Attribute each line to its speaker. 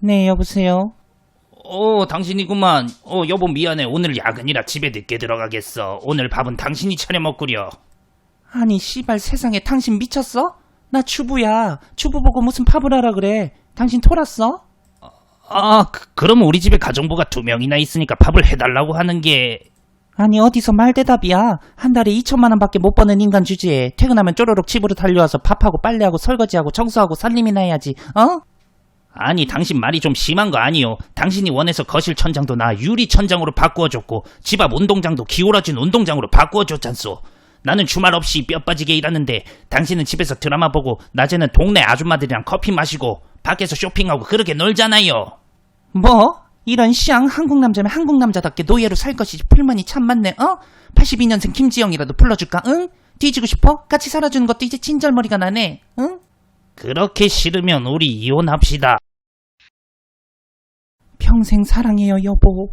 Speaker 1: 네, 여보세요?
Speaker 2: 어, 당신이구만. 어, 여보 미안해. 오늘 야근이라 집에 늦게 들어가겠어. 오늘 밥은 당신이 차려 먹구려.
Speaker 1: 아니, 씨발, 세상에 당신 미쳤어? 나 주부야. 주부 보고 무슨 팝을 하라 그래. 당신 토랐어?
Speaker 2: 아, 그, 그럼 우리 집에 가정부가 두 명이나 있으니까 밥을 해달라고 하는 게...
Speaker 1: 아니, 어디서 말대답이야. 한 달에 2천만 원밖에 못 버는 인간 주제에 퇴근하면 쪼르륵 집으로 달려와서 밥하고 빨래하고 설거지하고 청소하고 살림이나 해야지, 어?
Speaker 2: 아니, 당신 말이 좀 심한 거 아니요. 당신이 원해서 거실 천장도 나 유리 천장으로 바꾸어줬고 집 앞 운동장도 기울어진 운동장으로 바꾸어줬잖소. 나는 주말 없이 뼈 빠지게 일하는데 당신은 집에서 드라마 보고 낮에는 동네 아줌마들이랑 커피 마시고 밖에서 쇼핑하고 그렇게 놀잖아요.
Speaker 1: 뭐? 이런 시앙 한국 남자면 한국 남자답게 노예로 살 것이지 불만이 참 많네, 어? 82년생 김지영이라도 불러줄까, 응? 뒤지고 싶어? 같이 살아주는 것도 이제 친절머리가 나네, 응?
Speaker 2: 그렇게 싫으면 우리 이혼합시다.
Speaker 1: 평생 사랑해요, 여보.